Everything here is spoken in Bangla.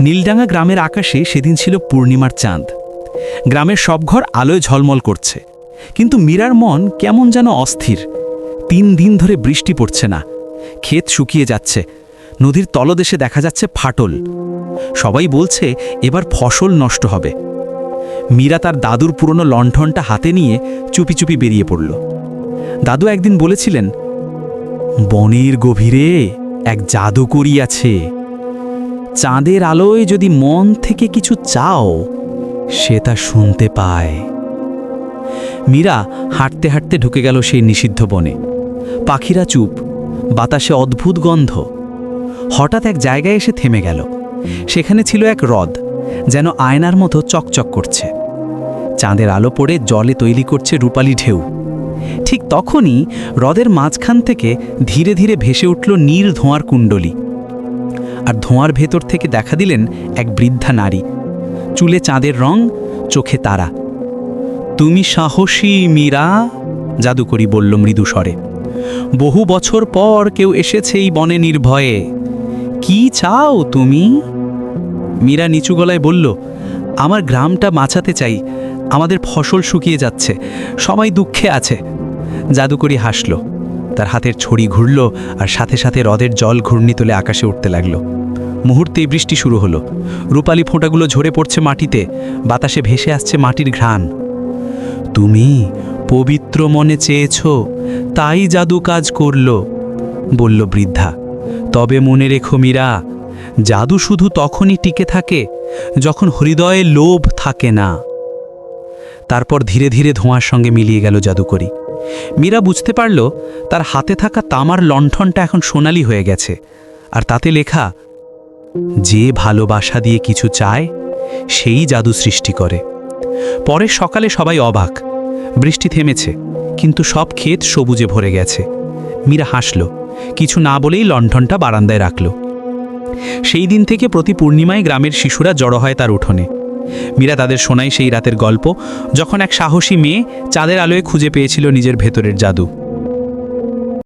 নীলডাঙ্গা গ্রামের আকাশে সেদিন ছিল পূর্ণিমার চাঁদ। গ্রামের সব ঘর আলোয় ঝলমল করছে। কিন্তু মীরার মন কেমন যেন অস্থির। তিন দিন ধরে বৃষ্টি পড়ছে না। ক্ষেত শুকিয়ে যাচ্ছে। নদীর তলদেশে দেখা যাচ্ছে ফাটল। সবাই বলছে এবার ফসল নষ্ট হবে। মীরা তার দাদুর পুরনো লণ্ঠনটা হাতে নিয়ে চুপি চুপি বেরিয়ে পড়ল। দাদু একদিন বলেছিলেন, বনের গভীরে এক জাদুকরি আছে। চাঁদের আলোয় যদি মন থেকে কিছু চাও, সে তা শুনতে পায়। মীরা হাঁটতে হাঁটতে ঢুকে গেল সেই নিষিদ্ধ বনে। পাখিরা চুপ, বাতাসে অদ্ভুত গন্ধ। হঠাৎ এক জায়গায় এসে থেমে গেল। সেখানে ছিল এক হ্রদ, যেন আয়নার মতো চকচক করছে। চাঁদের আলো পড়ে জলে তৈরি করছে রূপালি ঢেউ। ঠিক তখনই হ্রদের মাঝখান থেকে ধীরে ধীরে ভেসে উঠল নীল ধোঁয়ার কুণ্ডলী। আর ধোঁয়ার ভেতর থেকে দেখা দিলেন এক বৃদ্ধা নারী। চুলে চাঁদের রং, চোখে তারা। তুমি সাহসী মীরা, জাদুকরি বলল মৃদু স্বরে বহু বছর পর কেউ এসেছে এই বনে নির্ভয়ে। কি চাও তুমি? মীরা নিচু গলায় বলল, আমার গ্রামটা বাঁচাতে চাই। আমাদের ফসল শুকিয়ে যাচ্ছে। সবাই দুঃখে আছে। জাদুকরি হাসল। তার হাতের ছড়ি ঘুরল আর সাথে সাথে হ্রদের জল ঘূর্ণি তুলে আকাশে উঠতে লাগল। মুহূর্তেই বৃষ্টি শুরু হলো। রূপালি ফোঁটাগুলো ঝরে পড়ছে মাটিতে। বাতাসে ভেসে আসছে মাটির ঘ্রাণ। তুমি পবিত্র মনে চেয়েছ, তাই জাদু কাজ করল বলল বৃদ্ধা। তবে মনে রেখো মীরা, জাদু শুধু তখনই টিকে থাকে যখন হৃদয়ে লোভ থাকে না তারপর ধীরে ধীরে ধোঁয়ার সঙ্গে মিলিয়ে গেল জাদুকরি। মীরা বুঝতে পারল তার হাতে থাকা তামার লণ্ঠনটা এখন সোনালি হয়ে গেছে, আর তাতে লেখা, যে ভালোবাসা দিয়ে কিছু চায়, সেই জাদু সৃষ্টি করে। পরের সকালে সবাই অবাক। বৃষ্টি থেমেছে, কিন্তু সব ক্ষেত সবুজে ভরে গেছে। মীরা হাসল, কিছু না বলেই লণ্ঠনটা বারান্দায় রাখল। সেই দিন থেকে প্রতি পূর্ণিমায় গ্রামের শিশুরা জড়ো হয় তার উঠোনে। মীরা তাদের শোনায় সেই রাতের গল্প, যখন এক সাহসী মেয়ে চাঁদের আলোয় খুঁজে পেয়েছিল নিজের ভেতরের জাদু।